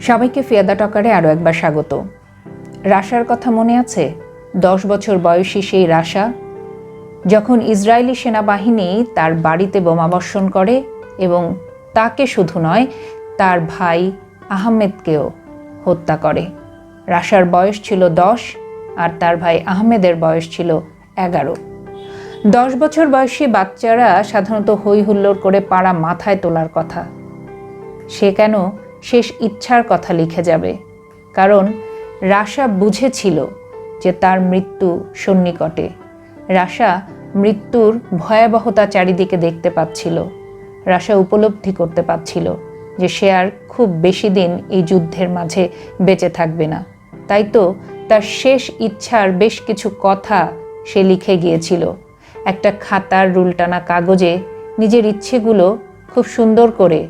সবাইকে ফিয়াদা টকারে আরও একবার স্বাগত। রাশার কথা মনে আছে? দশ বছর বয়সী সেই রাশা, যখন ইসরায়েলি সেনাবাহিনী তার বাড়িতে বোমাবর্ষণ করে এবং তাকে শুধু নয়, তার ভাই আহমেদকেও হত্যা করে। রাশার বয়স ছিল দশ আর তার ভাই আহমেদের বয়স ছিল এগারো। দশ বছর বয়সী বাচ্চারা সাধারণত হৈ হুল্লোড় করে পাড়া মাথায় তোলার কথা। সে কেন শেষ ইচ্ছার কথা লিখে যাবে। কারণ রাশা বুঝেছিল যে তার মৃত্যু সন্নিকটে। রাশা মৃত্যুর ভয়াবহতা চারিদিকে দেখতে পাচ্ছিল। রাশা উপলব্ধি করতে পারছিল যে সে আর খুব বেশি দিন এই যুদ্ধের মাঝে বেঁচে থাকবে না। তাই তো তার শেষ ইচ্ছার বেশ কিছু কথা সে লিখে গিয়েছিল। একটা খাতার রুলটানা কাগজে নিজের ইচ্ছেগুলো খুব সুন্দর করে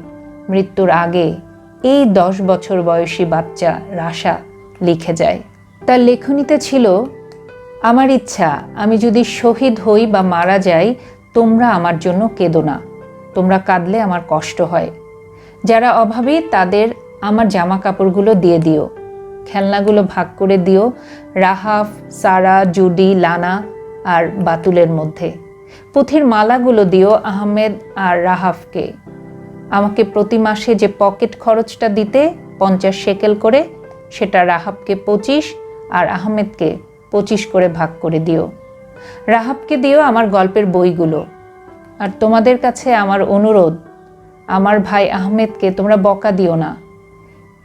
মৃত্যুর আগে এই দশ বছর বয়সী বাচ্চা রাশা লিখে যায়। তার লেখনীতে ছিল, আমার ইচ্ছা, আমি যদি শহীদ হই বা মারা যাই, তোমরা আমার জন্য কেঁদো না। তোমরা কাঁদলে আমার কষ্ট হয়। যারা অভাবী, তাদের আমার জামা কাপড়গুলো দিয়ে দিও। খেলনাগুলো ভাগ করে দিও, রাহাফ, সারা, জুডি, লানা আর বাতুলের মধ্যে। পুঁথির মালাগুলো দিও আহমেদ আর রাহাফকে। আমাকে প্রতি মাসে যে পকেট খরচটা দিতে পঞ্চাশ শেকেল করে, সেটা রাহাবকে পঁচিশ আর আহমেদকে পঁচিশ করে ভাগ করে দিও। রাহাবকে দিও আমার গল্পের বইগুলো। আর তোমাদের কাছে আমার অনুরোধ, আমার ভাই আহমেদকে তোমরা বকা দিও না।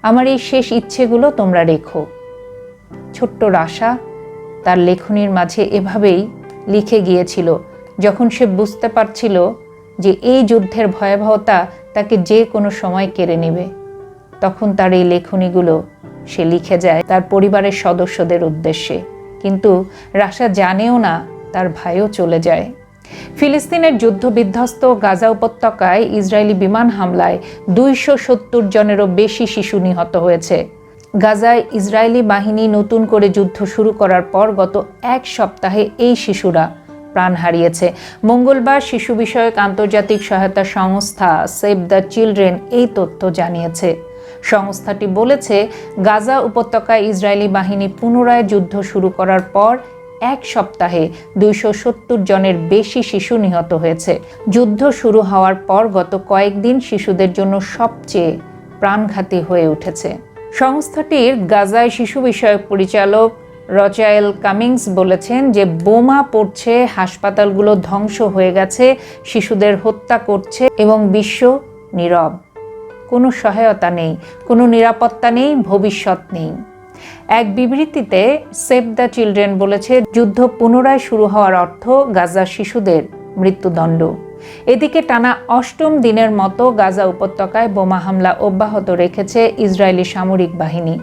আমার এই শেষ ইচ্ছেগুলো তোমরা রেখো। ছোট্ট রাশা তার লেখনির মাঝে এভাবেই লিখে গিয়েছিল, যখন সে বুঝতে পারছিল যে এই যুদ্ধের ভয়াবহতা তাকে যে কোনো সময় কেড়ে নেবে। তখন তার এই লেখনীগুলো সে লিখে যায় তার পরিবারের সদস্যদের উদ্দেশ্যে। কিন্তু রাশা জানেও না তার ভাইও চলে যায়। ফিলিস্তিনের যুদ্ধ বিধ্বস্ত গাজা উপত্যকায় ইসরায়েলি বিমান হামলায় দুইশো সত্তর জনেরও বেশি শিশু নিহত হয়েছে। গাজায় ইসরায়েলি বাহিনী নতুন করে যুদ্ধ শুরু করার পর গত এক সপ্তাহে এই শিশুরা প্রাণ হারিয়েছে। মঙ্গলবার শিশু বিষয়ক আন্তর্জাতিক সহায়তা সংস্থা সেভ দ্য চিলড্রেন এই তথ্য জানিয়েছে। সংস্থাটি বলেছে, গাজা উপত্যকায় ইসরায়েলি বাহিনী পুনরায় যুদ্ধ শুরু করার পর এক সপ্তাহে দুইশো সত্তর জনের বেশি শিশু নিহত হয়েছে। যুদ্ধ শুরু হওয়ার পর গত কয়েকদিন শিশুদের জন্য সবচেয়ে প্রাণঘাতী হয়ে উঠেছে। সংস্থাটির গাজায় শিশু বিষয়ক পরিচালক রচায়েল কামিংস বলেছেন যে বোমা পড়ছে, হাসপাতালগুলো ধ্বংস হয়ে গেছে, শিশুদের হত্যা করছে এবং বিশ্ব নীরব। কোনো সহায়তা নেই, কোনো নিরাপত্তা নেই, ভবিষ্যৎ নেই। এক বিবৃতিতে সেভ দ্য চিলড্রেন বলেছে, যুদ্ধ পুনরায় শুরু হওয়ার অর্থ গাজার শিশুদের মৃত্যুদণ্ড। এদিকে টানা অষ্টম দিনের মতো গাজা উপত্যকায় বোমা হামলা অব্যাহত রেখেছে ইসরায়েলি সামরিক বাহিনী।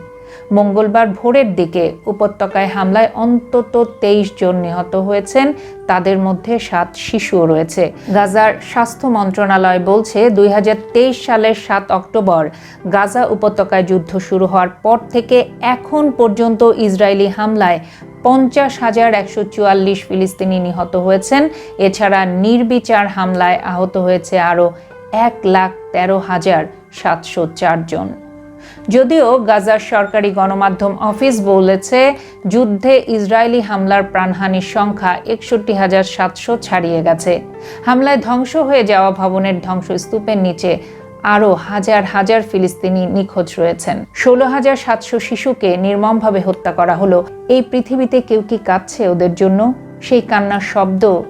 মঙ্গলবার ভোরের দিকে উপত্যকায় হামলায় অন্তত তেইশ জন নিহত হয়েছেন। তাদের মধ্যে সাত শিশুও রয়েছে। গাজার স্বাস্থ্য মন্ত্রণালয় বলছে, দুই হাজার তেইশ সালের সাত অক্টোবর গাজা উপত্যকায় যুদ্ধ শুরু হওয়ার পর থেকে এখন পর্যন্ত ইসরায়েলি হামলায় পঞ্চাশ হাজার একশো চুয়াল্লিশ ফিলিস্তিনি নিহত হয়েছেন। এছাড়া নির্বিচার হামলায় আহত হয়েছে আরও এক লাখ তেরো হাজার সাতশো চারজন যদিও গাজার সরকারি গণমাধ্যম অফিস বলেছে, যুদ্ধে ইসরায়েলি হামলার প্রাণহানির সংখ্যা একষট্টি হাজার সাতশো ছাড়িয়ে গেছে। হামলায় ধ্বংস হয়ে যাওয়া ভবনের ধ্বংসস্তূপের নিচে আরও হাজার হাজার ফিলিস্তিনি নিখোঁজ রয়েছেন। ষোলো হাজার সাতশো শিশুকে নির্মমভাবে হত্যা করা হলো। এই পৃথিবীতে কেউ কি কাঁদছে ওদের জন্য? সেই কান্নার শব্দ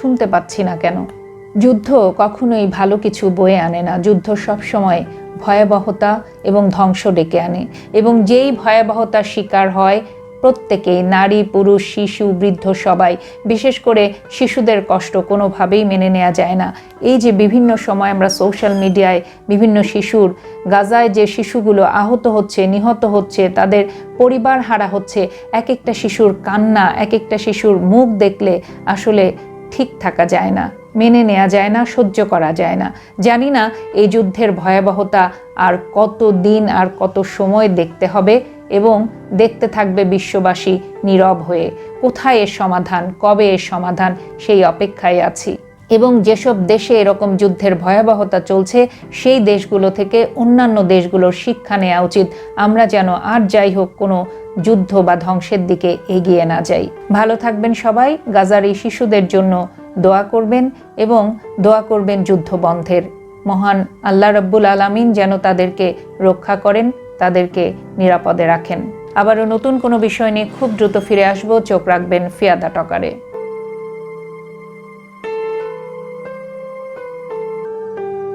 শুনতে পাচ্ছি না কেন? যুদ্ধ কখনোই ভালো কিছু বয়ে আনে না। যুদ্ধ সবসময় ভয়াবহতা এবং ধ্বংস ডেকে আনে এবং যেই ভয়াবহতার শিকার হয় প্রত্যেকেই, নারী, পুরুষ, শিশু, বৃদ্ধ সবাই, বিশেষ করে শিশুদের কষ্ট কোনোভাবেই মেনে নেওয়া যায় না। এই যে বিভিন্ন সময় আমরা সোশ্যাল মিডিয়ায় বিভিন্ন শিশুর, গাজায় যে শিশুগুলো আহত হচ্ছে, নিহত হচ্ছে, তাদের পরিবার হারা হচ্ছে এক একটা শিশুর কান্না এক একটা শিশুর মুখ দেখলে আসলে ঠিক থাকা যায় না। মেনে নেওয়া যায় না, সহ্য করা যায় না। জানি না এই যুদ্ধের ভয়াবহতা আর কত দিন আর কত সময় দেখতে হবে এবং দেখতে থাকবে বিশ্ববাসী নীরব হয়ে। কোথায় এর সমাধান? কবে এর সমাধান? সেই অপেক্ষায় আছি। এবং যেসব দেশে এরকম যুদ্ধের ভয়াবহতা চলছে, সেই দেশগুলো থেকে অন্যান্য দেশগুলোর শিক্ষা নেওয়া উচিত। আমরা যেন আর যাই হোক কোনো যুদ্ধ বা ধ্বংসের দিকে এগিয়ে না যাই। ভালো থাকবেন সবাই। গাজার এই শিশুদের জন্য দোয়া করবেন এবং দোয়া করবেন যুদ্ধ বন্ধের। মহান আল্লাহ রব্বুল আলামিন যেন তাদেরকে রক্ষা করেন, তাদেরকে নিরাপদে রাখেন। আবারও নতুন কোনো বিষয় নিয়ে খুব দ্রুত ফিরে আসব। চোখ রাখবেন ফিয়াদা টকারে।